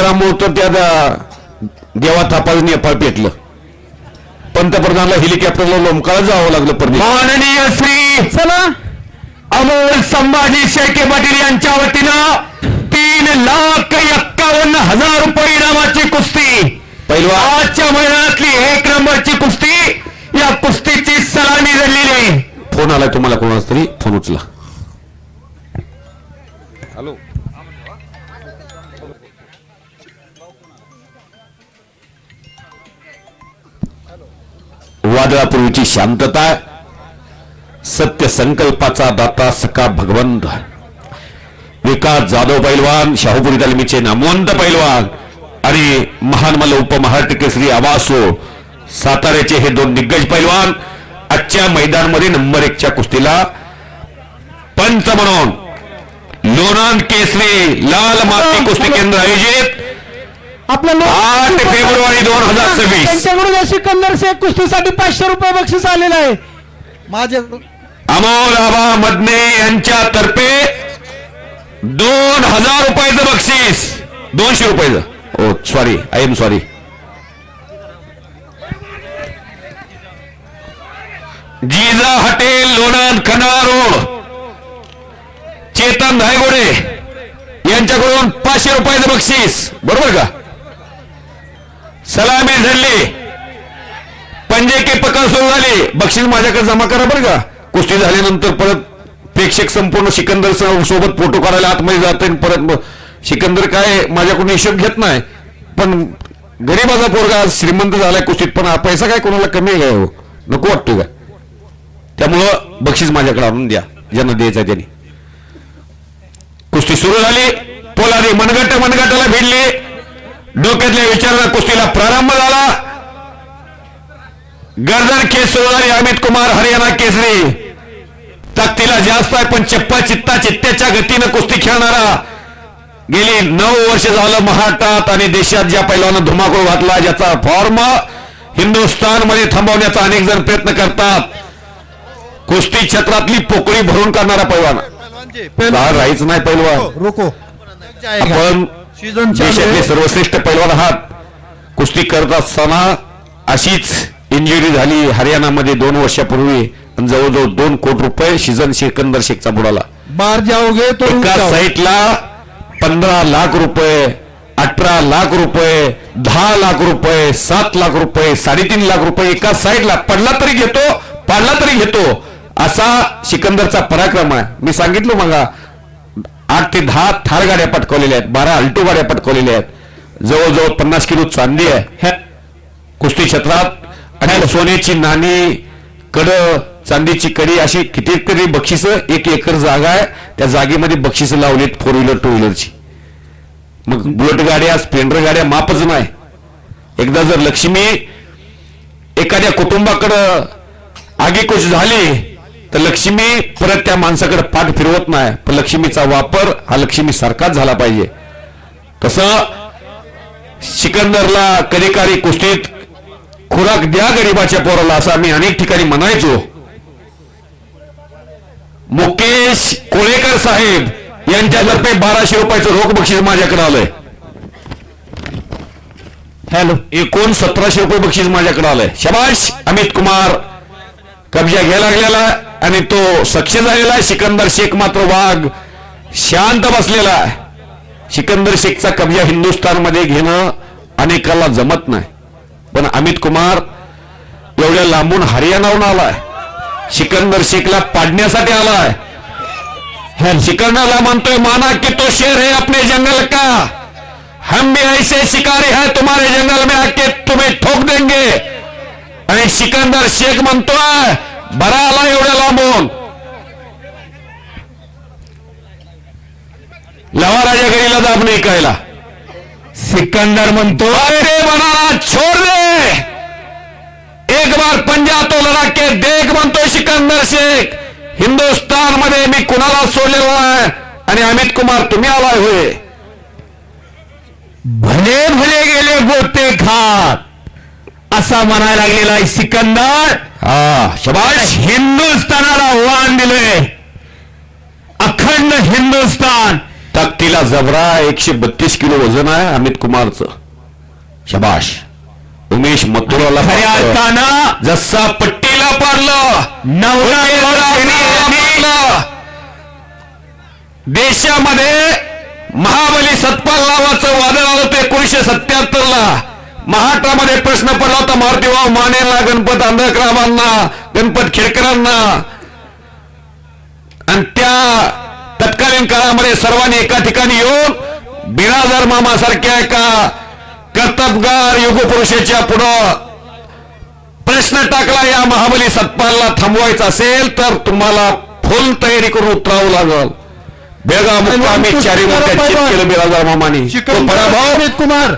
ग्रामोत्तर त्या देवा थापाचं नेपाळ पेटलं. पंतप्रधानाला हेलिकॉप्टरला लोमकाळा जावं लागलं परदेश माननीय श्री चला. अमोल संभाजी शेळके पाटील यांच्या वतीनं तीन लाख एक्कावन्न हजार रुपये इनामाची कुस्ती. पैलवान आजच्या मैदानातली एक नंबरची कुस्ती या कुस्तीची सलामी झालेली आहे. फोन आलाय तुम्हाला कोणाचा तरी? फोन उचला. हॅलो. वादळापूर्वीची शांतता सत्य संकल्पाचा दाता सका भगवंत. विकास जाधव पैलवान शाहूपुरी तालमीचे नामवंत पैलवान आणि महान मल्ल उपमहाराष्ट्र केसरी आवासो साताऱ्याचे हे दोन दिग्गज पैलवान आजच्या मैदानमध्ये नंबर एकच्या कुस्तीला पंच म्हणून लोणान केसरी लाल माती कुस्ती केंद्र आयोजित. आपल्या आठ फेब्रुवारी दोन हजार सव्वीस. त्यांच्याकडून या सिकंदर शेख कुस्तीसाठी पाचशे रुपये बक्षीस आलेलं आहे. माझे अमोल आबा मदने यांच्या तर्फे दोन हजार रुपयाचं बक्षीस. दोनशे रुपयाचं. ओ sorry I am sorry Jija hotel Lonand Khandala road. Chetan Dhaygude यांच्याकडून पाचशे रुपयाचं बक्षीस. बरोबर का? सलामी झडली पंजे की पकड सुरू झाली. बक्षीस माझ्याकडे जमा करा बरं का. कुस्ती झाल्यानंतर परत प्रेक्षक संपूर्ण सिकंदर सोबत फोटो काढायला आतमध्ये जात परत सिकंदर काय माझ्याकडून हिशोब घेत नाही. पण गरीबाचा पोरगा श्रीमंत झालाय कुस्तीत. पण पैसा काय कोणाला कमी आहे हो? नको वाटतो का? त्यामुळं बक्षीस माझ्याकडे आणून द्या. ज्यांना द्यायचं त्यांनी. कुस्ती सुरू झाली. पोलादी मनगट मनगटाला भिडली. डोक्यातल्या विचाराला कुस्तीला प्रारंभ झाला. गर्दन केस अमित कुमार हरियाणा केसरी. ताकदीला जास्त आहे पण चप्पा चित्ता चित्त्याच्या गतीनं कुस्ती खेळणारा. गेली नऊ वर्ष झालं महाराष्ट्रात आणि देशात ज्या पैलवानं धुमाकूळ घातला ज्याचा फॉर्म हिंदुस्थानमध्ये थांबवण्याचा अनेक जण प्रयत्न करतात. कुस्ती क्षेत्रातली पोकळी भरून काढणारा पैलवान. राहायचं नाही पैलवान. रोको. आपण देशातले सर्वश्रेष्ठ पैलवान आहात कुस्ती करत असताना अशीच इंजुरी झाली हरियाणामध्ये दोन वर्षापूर्वी. जवळजवळ दोन कोटी रुपये शिजन सिकंदर शेखचा बुडाला. बार जाओगे तो एका. साईटला पंधरा लाख रुपये अठरा लाख रुपये दहा लाख रुपये सात लाख रुपये साडेतीन लाख रुपये एका साईडला पडला तरी घेतो पाडला तरी घेतो असा सिकंदरचा पराक्रम आहे. मी सांगितलं मगा आठ ते दहा थार गाड्या पटकवलेल्या आहेत बारा अल्टो गाड्या पटकवलेल्या आहेत. जवळजवळ पन्नास किलो चांदी आहे. कुस्ती क्षेत्रात आणि सोन्याची नाणी कड चांदीची कडी अशी कितीतरी बक्षिस एक एकर जागा आहे. त्या जागेमध्ये बक्षिस लावलीत फोर व्हीलर टू व्हीलरची मग बुलेट गाड्या स्प्लेंडर गाड्या मापच नाही. एकदा जर लक्ष्मी एखाद्या कुटुंबाकडं आगीकुश झाली तर लक्ष्मी परत त्या माणसाकडे पाठ फिरवत नाही. पण लक्ष्मीचा वापर हा लक्ष्मी सारखाच झाला पाहिजे. तसं सिकंदरला कधी काळी कुस्तीत खुराक द्या गरीबाच्या पोराला असं आम्ही अनेक ठिकाणी म्हणायचो. मुकेश कोळेकर साहेब यांच्यातर्फे बाराशे रुपयाचं रोख बक्षीस माझ्याकडे आलंय. हॅलो. एकूण सतराशे रुपये बक्षीस माझ्याकडे आलंय. शबाश अमित कुमार. कब्जा घ्यायला लागलेला. आणि तो सक्ष झालेला आहे. सिकंदर शेख मात्र वाघ शांत बसलेला आहे. सिकंदर शेखचा कब्जा हिंदुस्थानमध्ये घेणं अनेकाला जमत नाही. पण अमित कुमार एवढ्या लांबून हरियाणाहून आलाय. सिकंदर शेखला पाडण्यासाठी आलाय. सिकंदरला म्हणतोय माना की तो शेर है अपने जंगल का? हम भी ऐसे शिकारी है तुम्हारे जंगल में आके तुम्हें ठोक देंगे. आणि सिकंदर शेख म्हणतोय बरा आला एवढ्या लांबून. लवाराच्या घरीला दाब नाही कळला. सिकंदर म्हणतो अरे बनाना छोड़ दे. एक बार पंजा तो लडाके देख म्हणतोय सिकंदर शेख. हिंदुस्थानमध्ये मी कुणाला सोडलेला आहे? आणि अमित कुमार तुम्ही आलाय होय. भले भले गेले गोते खात असा म्हणायला लागलेला आहे सिकंदर. हा. शबाश हिंदुस्थानाला वाण दिलंय. अखंड हिंदुस्थान. ताकदीला जबरा एकशे बत्तीस किलो वजन आहे अमित कुमारचं. शबाश. उमेश मथुराला खऱ्या. अर्थानं जसा पट्टीला पाडलं. नवरा. देशामध्ये महाबली सतपाल नावाचं वादळ आलं होतं एकोणीशे सत्याहत्तर ला महाराष्ट्रामध्ये प्रश्न पडला होता मारुतीभाऊ मानेला गणपत आंबेडकरांना गणपत खेडकरांना. आणि त्या तत्कालीन काळामध्ये सर्वांनी एका ठिकाणी येऊन बिराजर मामा सारख्या एका कर्तबगार युगपुरुषाच्या पुढं प्रश्न टाकला या महाबली सतपालला थांबवायचा असेल तर तुम्हाला फुल तयारी करून उतरावं लागल. बेगा मुक्कामी चारी मोठ्या केलं बिराजदार मामानी. कुमार.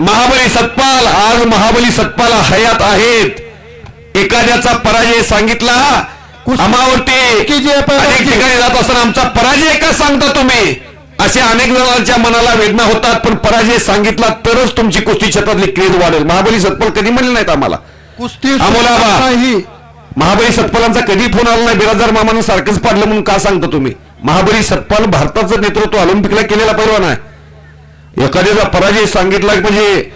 महाबली सतपाल आज महाबली सतपाल हयात आहेत. एखाद्याचा पराजय सांगितला अनेक ठिकाणी जात असताना आमचा पराजय का सांगता तुम्ही? असे अनेक जणांच्या मनाला वेदना होतात पण पराजय सांगितला तरच तुमची कुस्ती क्षेत्रातली क्रेज वाढेल. महाबली सतपाल कधी म्हणले नाहीत आम्हाला? कुस्ती महाबली सतपालांचा कधी फोन आला नाही? बिराजदार मामानं सारखंच पाडलं म्हणून का सांगता तुम्ही? महाबली सतपाल भारताचं नेतृत्व ऑलिम्पिकला केलेला पैलवान आहे. एखाद्याचा पराजय सांगितला की म्हणजे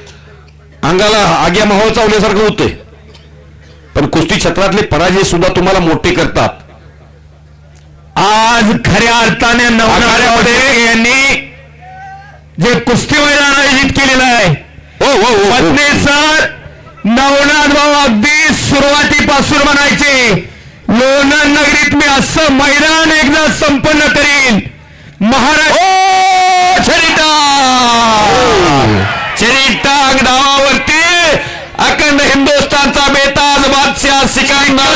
अंगाला आग्या माहोल चावल्यासारखं होते पण कुस्ती क्षेत्रातले पराजय सुद्धा तुम्हाला मोठे करतात. आज खऱ्या अर्थाने शेळके यांनी जे कुस्ती मैदान आयोजित केलेलं आहे हो हो हो, हो. पत्नी सर नवनाथ भाऊ अगदी सुरुवातीपासून म्हणायचे लोणंद नगरीत मी असं मैदान एकदा संपन्न करीन. महाराज अखंड हिंदुस्थानचा बेताज बादशाह सिकंदर